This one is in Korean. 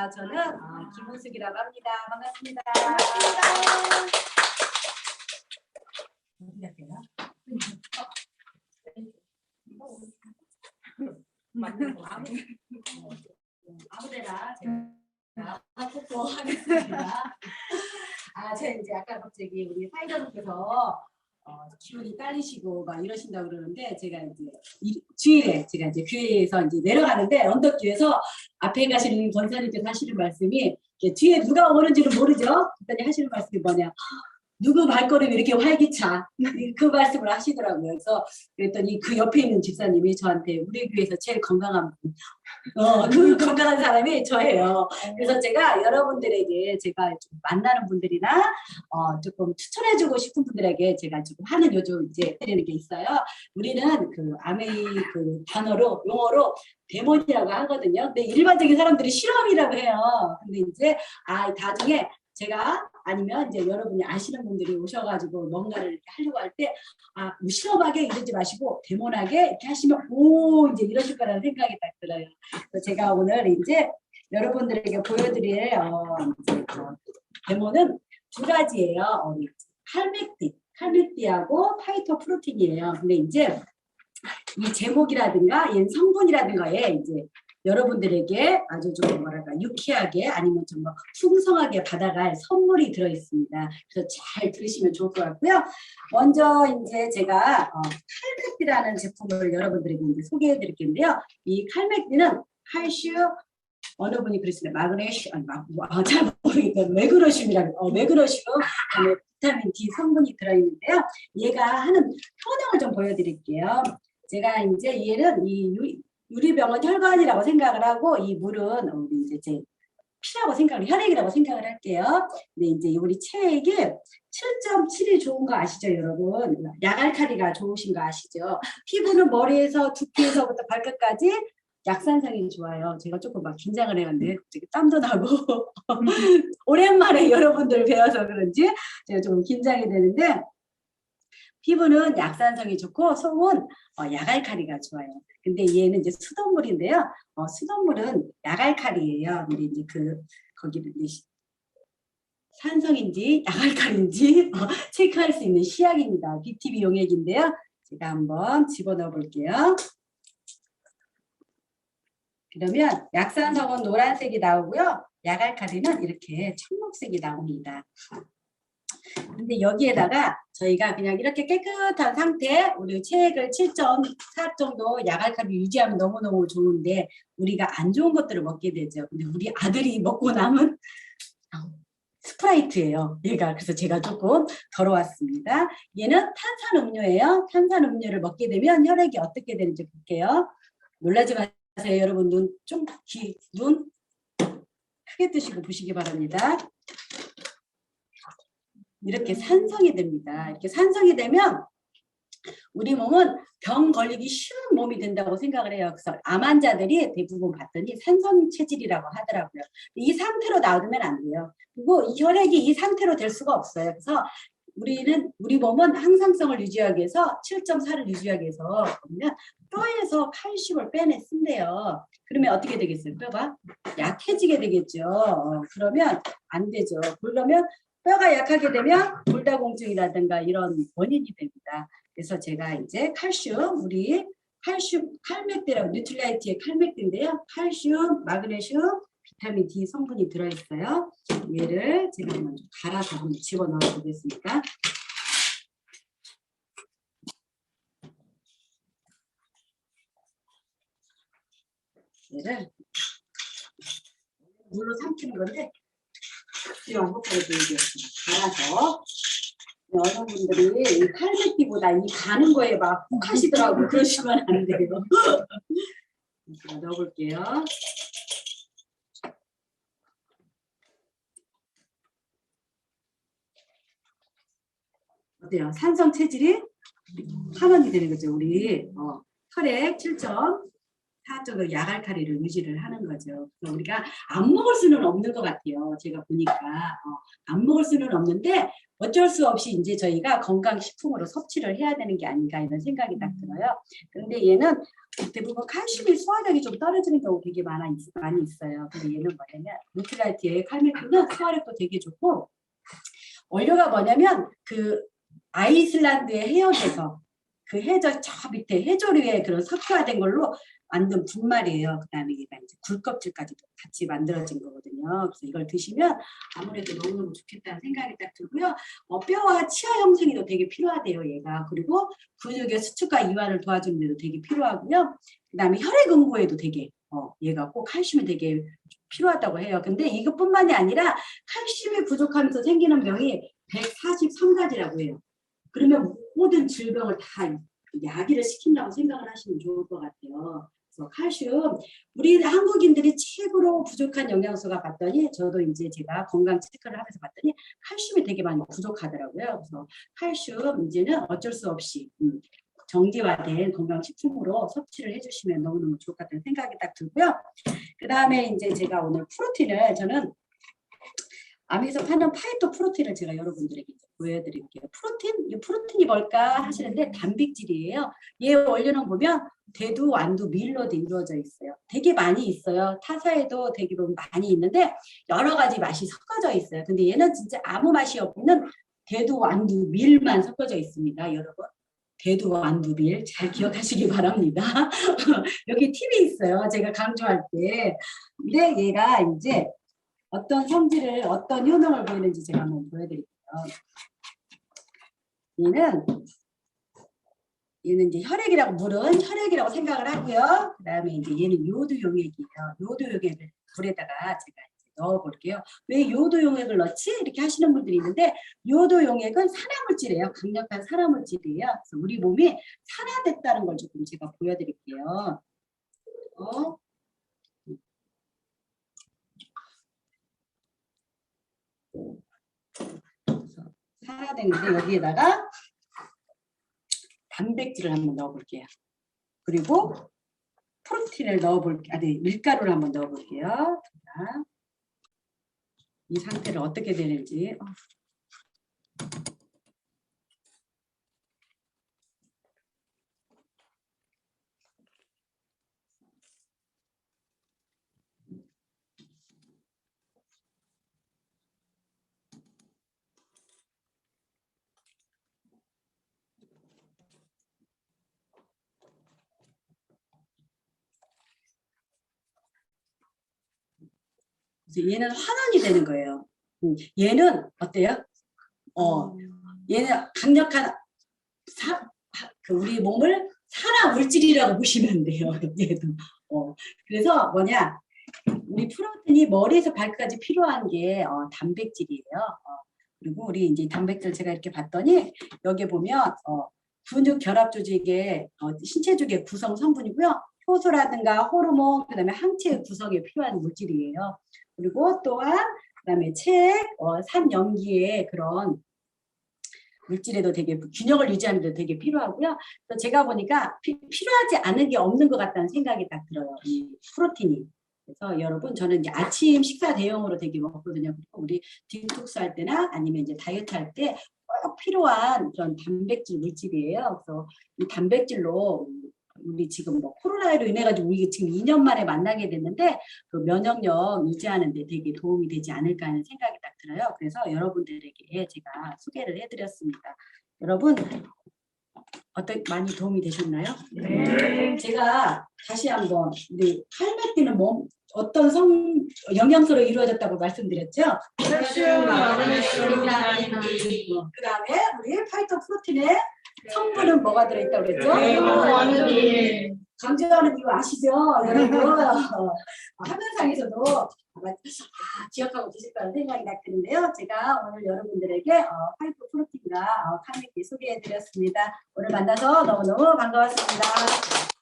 자, 저는 어, 김은숙이라고 합니다. 반갑습니다. 어디 갈게요? 맞는 거 아무 아무데나 제가 하고 하겠습니다. 아, 제가 이제 아까 갑자기 우리 사이다분께서 어, 기운이 딸리시고 막 이러신다고 그러는데 제가 이제 이- 주일에 제가 이제 교회에서 이제 내려가는데 언덕길에서 앞에 가시는 권사님께서 하시는 말씀이 뒤에 누가 오는지는 모르죠. 그랬더니 하시는 말씀이 뭐냐. 누구 발걸음이 이렇게 활기차 그 말씀을 하시더라고요. 그래서 그랬더니 그 옆에 있는 집사님이 저한테 우리 교회에서 제일 건강한 분, 어, 그 건강한 사람이 저예요. 그래서 제가 여러분들에게 제가 좀 만나는 분들이나 어, 조금 추천해주고 싶은 분들에게 제가 조금 하는 요즘 이제 드리는 게 있어요. 우리는 그 아메이 그 단어로 용어로 데몬이라고 하거든요. 근데 일반적인 사람들이 실험이라고 해요. 근데 이제 아 나중에 제가 아니면 이제 여러분이 아시는 분들이 오셔가지고 뭔가를 이렇게 하려고 할 때아 실험하게 이러지 마시고 데몬하게 이렇게 하시면 오 이제 이러실 거라는 생각이 딱 들어요. 그래서 제가 오늘 이제 여러분들에게 보여드릴 어, 데몬은 두 가지예요. 어, 칼맥디, 칼맥디하고 파이터 프로틴이에요. 근데 이제 이 제목이라든가 이 성분이라든가에 이제 여러분들에게 아주 좀 뭐랄까 유쾌하게 아니면 좀 뭐 풍성하게 받아갈 선물이 들어 있습니다. 그래서 잘 들으시면 좋을 것 같고요. 먼저 이제 제가 어, 칼맥디라는 제품을 여러분들에게 이제 소개해 드릴 텐데요. 이 칼맥디는 칼슘 어느 분이 그러시네 마그네슘 아니 마, 뭐, 아, 잘 모르겠다 매그너슘이라고 어, 그다음에 비타민 D 성분이 들어 있는데요. 얘가 하는 효능을 좀 보여드릴게요. 제가 이제 얘는 이 유, 유리병은 혈관이라고 생각을 하고 이 물은 우리 이제 제 피라고 생각을 혈액이라고 생각을 할게요. 근데 이제 우리 체액이 7.7이 좋은 거 아시죠, 여러분? 약알칼리가 좋으신 거 아시죠? 피부는 머리에서 두피에서부터 발끝까지 약산성이 좋아요. 제가 조금 막 긴장을 해갔는데 갑자기 땀도 나고 오랜만에 여러분들 뵈어서 그런지 제가 좀 긴장이 되는데 피부는 약산성이 좋고 속은 어, 약알칼리가 좋아요. 근데 얘는 이제 수돗물인데요. 어, 수돗물은 약알칼리예요. 근데 이제 그 거기를 이제 시- 산성인지 약알칼인지 어, 체크할 수 있는 시약입니다. BTB 용액인데요. 제가 한번 집어넣어 볼게요. 그러면 약산성은 노란색이 나오고요. 약알칼리는 이렇게 청록색이 나옵니다. 근데 여기에다가 저희가 그냥 이렇게 깨끗한 상태 우리 체액을 7.4 정도 약알칼리 유지하면 너무너무 좋은데 우리가 안 좋은 것들을 먹게 되죠. 근데 우리 아들이 먹고 남은 스프라이트예요. 얘가 그래서 제가 조금 덜어왔습니다. 얘는 탄산 음료예요. 탄산 음료를 먹게 되면 혈액이 어떻게 되는지 볼게요. 놀라지 마세요, 여러분. 눈 좀 귀, 눈 크게 뜨시고 보시기 바랍니다. 이렇게 산성이 됩니다. 이렇게 산성이 되면 우리 몸은 병 걸리기 쉬운 몸이 된다고 생각을 해요. 그래서 암 환자들이 대부분 봤더니 산성 체질이라고 하더라고요. 이 상태로 놔두면 안 돼요. 그리고 이 혈액이 이 상태로 될 수가 없어요. 그래서 우리는 우리 몸은 항상성을 유지하기 위해서 7.4를 유지하기 위해서 보면 뼈에서 칼슘을 쓴대요. 그러면 어떻게 되겠어요? 뼈가 약해지게 되겠죠. 어, 그러면 안 되죠. 그러면 뼈가 약하게 되면 골다공증이라든가 이런 원인이 됩니다. 그래서 제가 이제 칼슘 우리 칼슘 칼맥대라고 뉴트라이트의 칼맥대인데요. 칼슘, 마그네슘, 비타민 D 성분이 들어있어요. 얘를 제가 좀 갈아서 한번 집어넣어 보겠습니다. 얘를 물로 삼키는 건데 이런 것까지 이제 갈아서 어느 분들이 이 가는 거에 막 욱하시더라고 그러시면 안 돼요. 넣어볼게요. 어때요? 산성 체질이 환원이 되는 거죠. 우리 어, 혈액 7점 사적으로 야갈카리를 유지를 하는 거죠. 우리가 안 먹을 수는 없는 것 같아요. 제가 보니까 어, 안 먹을 수는 없는데 어쩔 수 없이 이제 저희가 건강식품으로 섭취를 해야 되는 게 아닌가 이런 생각이 딱 들어요. 그런데 얘는 대부분 칼슘이 소화력이 좀 떨어지는 경우 되게 많아 있, 많이 있어요. 근데 얘는 뭐냐면 뉴트라이트의 칼슘은 소화력도 되게 좋고 원료가 뭐냐면 그 아이슬란드의 해역에서 그 해저 저 밑에 해조류의 그런 석유화된 걸로 만든 분말이에요. 그다음에 얘가 이제 굴껍질까지도 같이 만들어진 거거든요. 그래서 이걸 드시면 아무래도 너무너무 좋겠다는 생각이 딱 들고요. 어, 뼈와 치아 형성에도 되게 필요하대요. 얘가 그리고 근육의 수축과 이완을 도와주는 데도 되게 필요하고요. 그다음에 혈액 응고에도 되게 어, 얘가 꼭 칼슘이 되게 필요하다고 해요. 근데 이것뿐만이 아니라 칼슘이 부족하면서 생기는 병이 143가지라고 해요. 그러면 모든 질병을 다 야기를 시킨다고 생각을 하시면 좋을 것 같아요. 그래서 칼슘 우리 한국인들이 최고로 부족한 영양소가 봤더니 저도 이제 제가 건강 체크를 하면서 봤더니 칼슘이 되게 많이 부족하더라고요. 그래서 칼슘 이제는 어쩔 수 없이 음, 정제화된 건강식품으로 섭취를 해주시면 너무너무 좋을 것 같다는 생각이 딱 들고요. 그 다음에 이제 제가 오늘 프로틴을 저는 암에서 파는 파이토 프로틴을 제가 여러분들에게 보여드릴게요. 프로틴, 이 프로틴이 뭘까 하시는데 단백질이에요. 얘 원료는 보면 대두, 완두, 밀로 돼 이루어져 있어요. 되게 많이 있어요. 타사에도 되게 많이 있는데 여러 가지 맛이 섞어져 있어요. 근데 얘는 진짜 아무 맛이 없는 대두, 완두, 밀만 섞어져 있습니다. 여러분. 대두, 완두, 밀 잘 기억하시기 바랍니다. 여기 팁이 있어요. 제가 강조할 때. 근데 얘가 이제 어떤 성질을 어떤 효능을 보이는지 제가 한번 보여드릴게요. 얘는 얘는 이제 혈액이라고 물은 혈액이라고 생각을 하고요. 그 다음에 이제 얘는 요도 용액이에요. 요도 용액을 물에다가 제가 이제 넣어볼게요. 왜 요도 용액을 넣지? 이렇게 하시는 분들이 있는데 요도 용액은 산화물질이에요. 강력한 산화물질이에요. 그래서 우리 몸이 산화됐다는 걸 조금 제가 보여드릴게요. 어? 산화됐는데 여기에다가 단백질을 한번 넣어볼게요. 그리고 프로틴을 넣어볼게요. 아니 밀가루를 한번 넣어볼게요. 자, 이 상태를 어떻게 되는지. 그래서 얘는 환원이 되는 거예요. 음, 얘는 어때요? 어, 얘는 강력한 사, 하- 그 우리 몸을 산화 물질이라고 보시면 돼요. 얘도. 어, 그래서 뭐냐? 우리 프로틴이 머리에서 발끝까지 필요한 게 어, 단백질이에요. 어, 그리고 우리 이제 단백질 제가 이렇게 봤더니 여기 보면 어, 근육 결합 조직의 어, 신체적의 구성 성분이고요. 효소라든가 호르몬, 그다음에 항체 구성에 필요한 물질이에요. 그리고 또한 그다음에 책, 어, 산염기의 그런 물질에도 되게 균형을 유지하는 데 되게 필요하고요. 그래서 제가 보니까 피- 필요하지 않은 게 없는 것 같다는 생각이 딱 들어요. 이 프로틴이. 그래서 여러분 저는 이제 아침 식사 대용으로 되게 먹거든요. 그리고 우리 디톡스 할 때나 아니면 이제 다이어트 할 때 꼭 필요한 그런 단백질 물질이에요. 그래서 이 단백질로 우리 지금 뭐 코로나로 인해 가지고 우리 지금 2년 만에 만나게 됐는데 그 면역력 유지하는 데 되게 도움이 되지 않을까 하는 생각이 딱 들어요. 그래서 여러분들에게 제가 소개를 해드렸습니다. 여러분 어떻게 많이 도움이 되셨나요? 네. 제가 다시 한번 우리 할매띠는 몸 어떤 성 영양소로 이루어졌다고 말씀드렸죠? 그 다음에 우리 파이터 프로틴의 성분은 뭐가 들어있다고 그랬죠? 네, 완전히. 강조하는 이유 아시죠? 여러분 어, 화면상에서도 아마 아, 기억하고 계실 거라는 생각이 딱 드는데요. 제가 오늘 여러분들에게 어, 파이프 프로틴과 어, 카메기 소개해드렸습니다. 오늘 만나서 너무너무 반가웠습니다.